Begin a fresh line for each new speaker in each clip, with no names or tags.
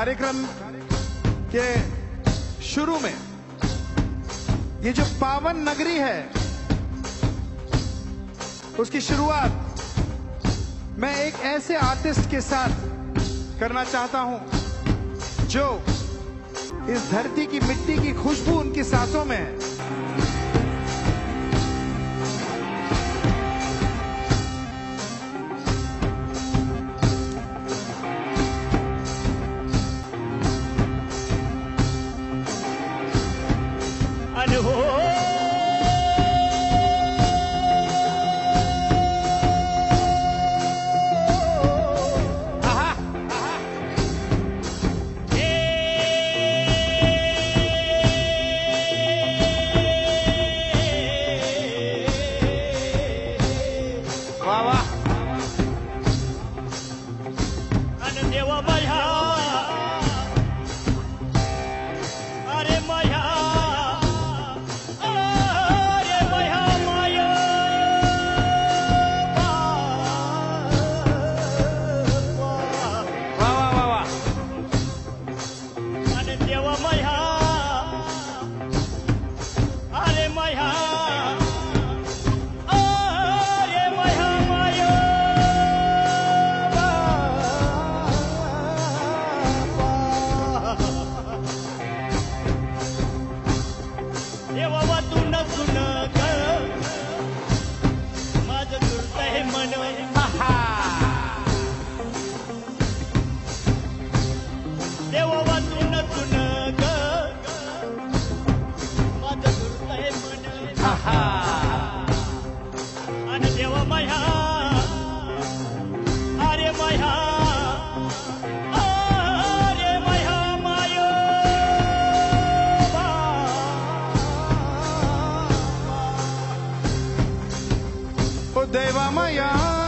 कार्यक्रम के शुरू में ये जो पावन नगरी है, उसकी शुरुआत मैं एक ऐसे आर्टिस्ट के साथ करना चाहता हूँ, जो इस धरती की मिट्टी की खुशबू उनकी सांसों में है।
eu vou outro
ओ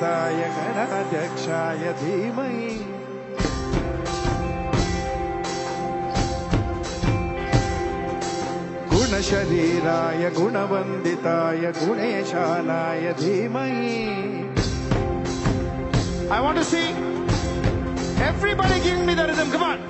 गणदैवताय गणाध्यक्षाय धीमहि गुणशरीराय गुणवन्दिताय गुणेशानाय धीमहि I want to see everybody giving me the rhythm. Come on.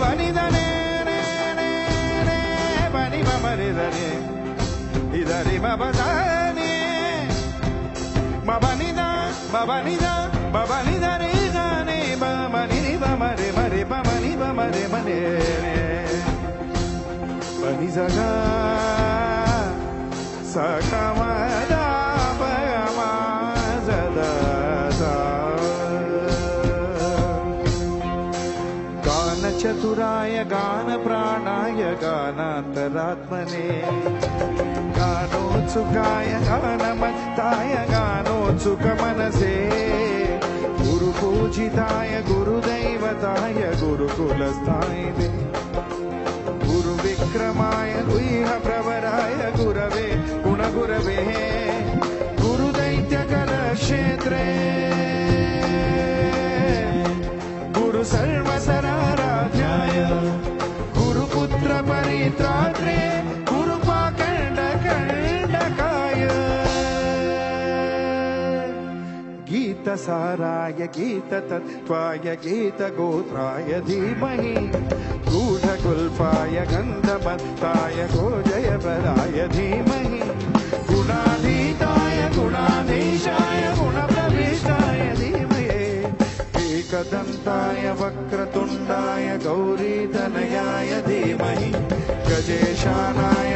పనిదనే పని మమరిదనే ఇదరి మబదానే మబనిద మబనిద మబనిదరే గానే బమని బమరే మరే బమని బమరే మనే బని జగా సకమరే गानचतुराय गानप्राणाय गानान्तरात्मने। गानोत्सुकाय गानमत्ताय गानोत्सुकमनसे। गुरुपूजिताय गुरुदैवताय गुरुकुलस्थाय गुरुविक्रमाय गुह्यप्रवराय गुरवे, गुणगुरवे। गुरुदैत्यकलक्षेत्रे। गुरु गुरुपुत्र परित्रात्रे गुरुपाकण्डकण्डकाय गीतसाराय गीततत्त्वाय गीतगोत्राय धीमहि। गूढकुल्पाय गन्धमत्ताय गोजयपदाय धीमहि। गुणाधीताय गुणाधीशाय धीमहि एकदन्ताय वक्रतुण्डाय गौरीतनयाय धीमहि। गजेशानाय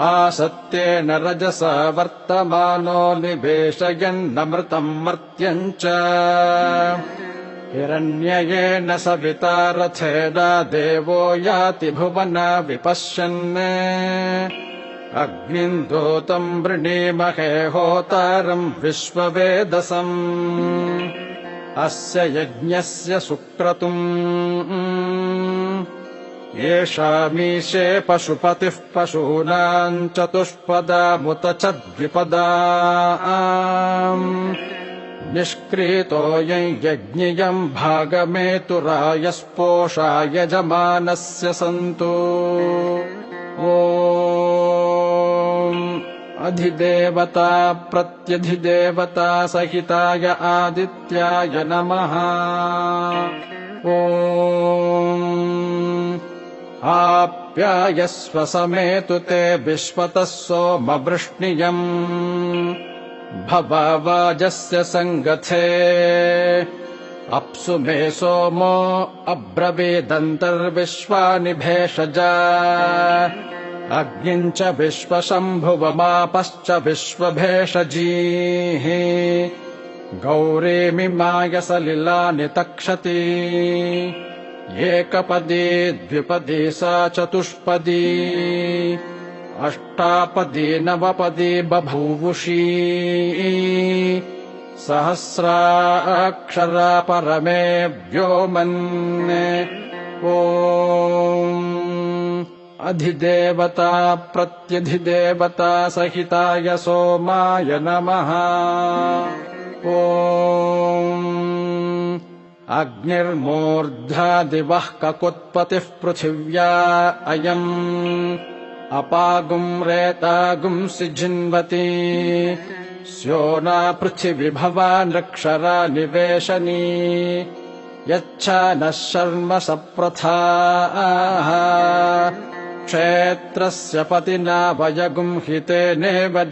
आसत्येन रजसा वर्तमानो निवेशयन्नमृतम् मर्त्यम् च हिरण्ययेन सविता रथेना देवो याति भुवना विपश्यन्। अग्निम् दूतम् वृणीमहे होतारम् विश्ववेदसम्। अस्य यज्ञस्य सुक्रतुम् येषामीशे पशुपतिः पशूनाम् चतुष्पदामुत च द्विपदा निष्क्रीतोऽयम् यज्ञियम् भागमेतुरायस्पोषा यजमानस्य सन्तु। ॐ अधिदेवता प्रत्यधिदेवता सहिताय आदित्याय नमः। ॐ आप्यायस्व समेतु ते विश्वतः सोमवृष्णियम्। भवावाजस्य सङ्गथे। अप्सु मे सोमो अब्रवीदन्तर्विश्वानि भेषजा। अग्निम् च विश्वशम्भुवमापश्च विश्वभेषजीः। गौरीमिमाय सलिलानि तक्षति एकपदी द्विपदी सा चतुष्पदी। अष्टापदी नवपदी बभूवुषी। सहस्राक्षरा परमे व्योमन् ॐ अधिदेवता प्रत्यधिदेवता सहिताय सोमाय नमः। ॐ अग्निर्मूर्ध्वादिवः ककुत्पतिः पृथिव्या अयम्। अपागुम् रेतागुम् सिजिन्वती स्योना पृथिविभवा नृक्षरा निवेशनी। यच्छा नः शर्म सप्रथाः। क्षेत्रस्य पतिना वयगुम् हितेनेव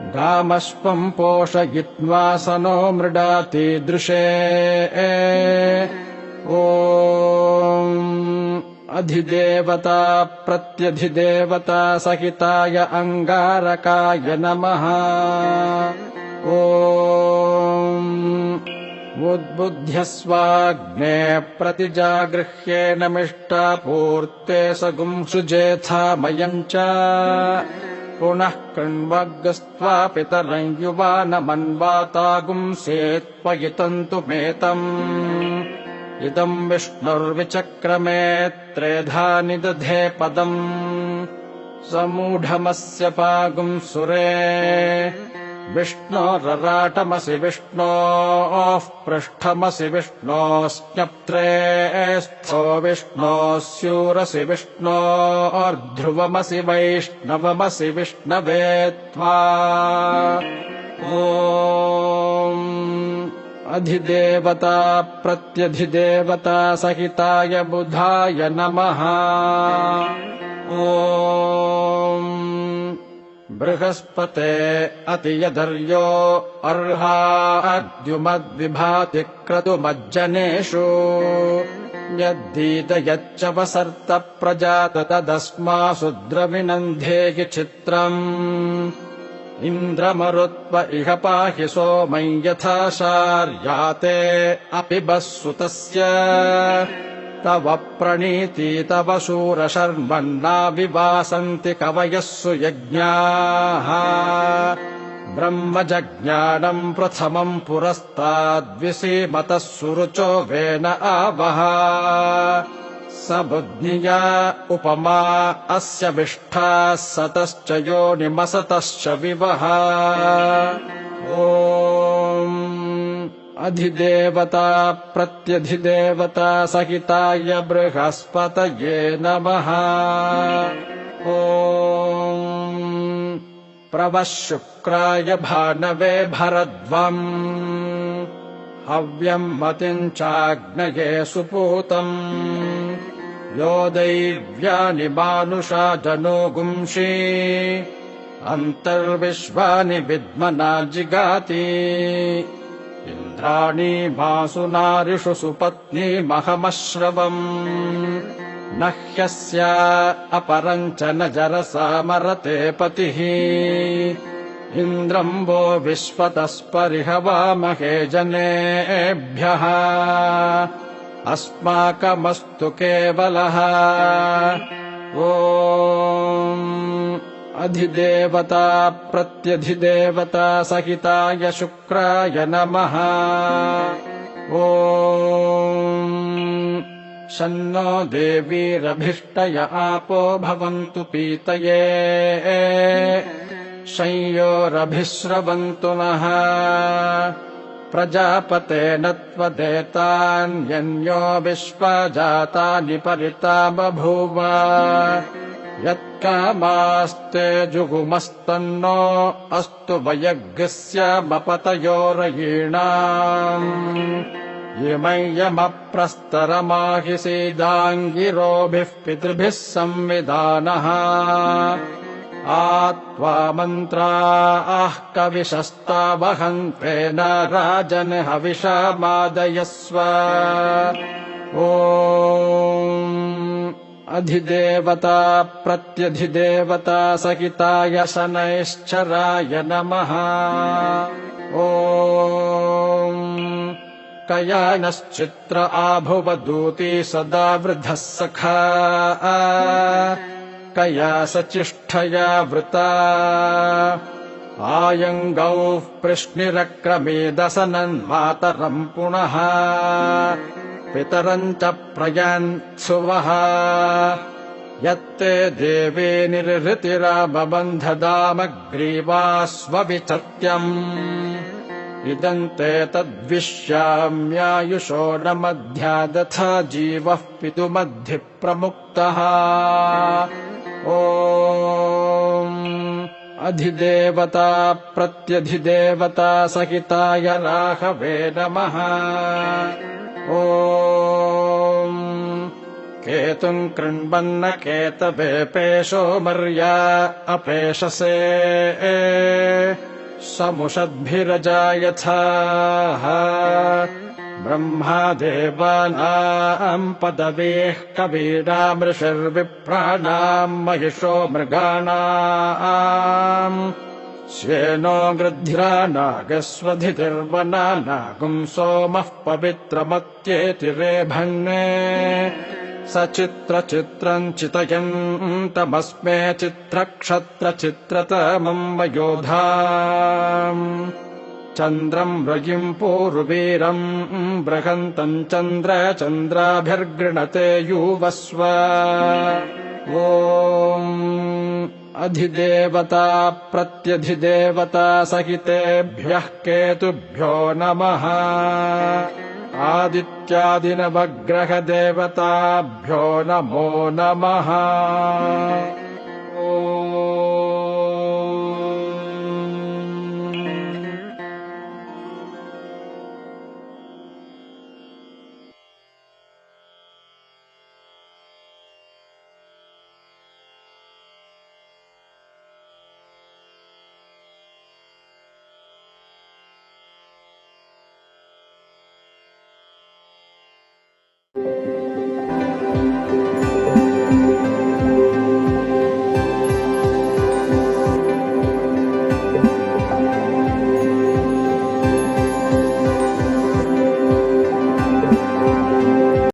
जयामसि गामश्वम् पोषयित्वासनो मृडातीदृशे। प्रत्यधिदेवता सहिताय अङ्गारकाय नमः। ॐ उद्बुध्यस्वाग्ने प्रतिजागृह्येनमिष्टापूर्ते सगुंसुजेथामयम् च पुनः कृण्वग्स्त्वा पितरम् युवानमन्वातागुंसेत्पयितन्तु मेतम्। इदम् विष्णुर्विचक्रमे त्रेधा निदधे पदम्। समूढमस्य पागुम् सुरे विष्णोरराटमसि विष्णोः पृष्ठमसि विष्णोश्चप्त्रे स्थो विष्णोः स्यूरसि विष्णोर्ध्रुवमसि वैष्णवमसि विष्णवे त्वा। अधिदेवता प्रत्यधिदेवता सहिताय बुधाय नमः। ॐ बृहस्पते अतियधर्यो अर्हाद्युमद्विभाति क्रतुमज्जनेषु यद्दीत यच्च वसर्त प्रजात तदस्मासु द्रविनन्धेहि चित्रम्। इन्द्रमरुत्व इह पाहि सोमम् यथा शार्याते अपि बस्सुतस्य तव प्रणीति तव शूरशर्मन्ना विवासन्ति कवयः सुयज्ञाः ब्रह्मजज्ञानम् प्रथमम् पुरस्ताद्विसीमतः सुरुचो वेन आवह स बुद्धिया उपमा अस्य विष्ठाः सतश्च योनिमसतश्च विवः ॐ अधिदेवता प्रत्यधिदेवता सहिताय बृहस्पतये नमः। ॐ प्रवः शुक्राय भानवे भरद्वम्। हव्यम् मतिम् चाग्नये सुपूतम्। यो दैव्यानि मानुषा जनो गुंषि। अन्तर्विश्वानि विद्मना जिगाति इन्द्राणी मासु नारिषु सुपत्नीमहमश्रवम् न ह्यस्या अपरम् च न जरसा मरते पतिः। इन्द्रम् वो विश्वतस्परिहवामहे जनेभ्यः। अस्माकमस्तु केवलः। ॐ अधिदेवता प्रत्यधिदेवता सहिताय शुक्राय नमः। ॐ शन्नो देवीरभिष्टय आपो भवन्तु पीतये। संयोरभिस्रवन्तु नः। प्रजापतेन त्वदेतान्यन्यो विश्वजातानि परिता बभूव यत्कामास्ते जुगुमस्तन्नो अस्तु वयग्स्यामपतयोरयीणाम् इमय्यमप्रस्तरमाहि सीदाङ्गिरोभिः पितृभिः संविधानः। आत्वा मन्त्रा आः कविशस्तावहन्त्वेन राजन् हविषा मादयस्व ॐ अधिदेवता प्रत्यधिदेवता सहिताय शनैश्चराय नमः। ॐ कयानश्चित्र आभुवदूती सदा वृद्धः सखा। कया सचिष्ठया वृता। आयङ्गौः पृश्निरक्रमेदसनन्मातरम् पुनः पितरम् च प्रयान्सुवः यत्ते देवे निर्हृतिरामबन्धदामग्रीवास्वविचत्यम् इदम् ते तद्विश्याम्यायुषो न मध्यादथा जीवः पितुमद्धि प्रमुक्तः प्रत्यधिदेवता सहिताय राघवे नमः ॐ। केतुम् केतवे पेशो मर्या अपेशसे। समुषद्भिरजायथाः। ब्रह्मादेवानाम् पदवीः कवीनामृषिर्विप्राणाम् महिषो मृगाणाम् श्येनो गृध्रा नागस्वधितिर्वना नागुम् सोमः पवित्रमत्येति रेभन्ने सचित्रचित्रम् चितयन्तमस्मे चित्रक्षत्रचित्रतमम् वयोधा चन्द्रम् रयिम् पूर्वीरम् बृहन्तम् चन्द्र चन्द्राभिर्गृणते युवस्व। ॐ अधिदेवता प्रत्यधिदेवता सहितेभ्यः केतुभ्यो नमः। आदित्यादिनवग्रहदेवताभ्यो नमो नमः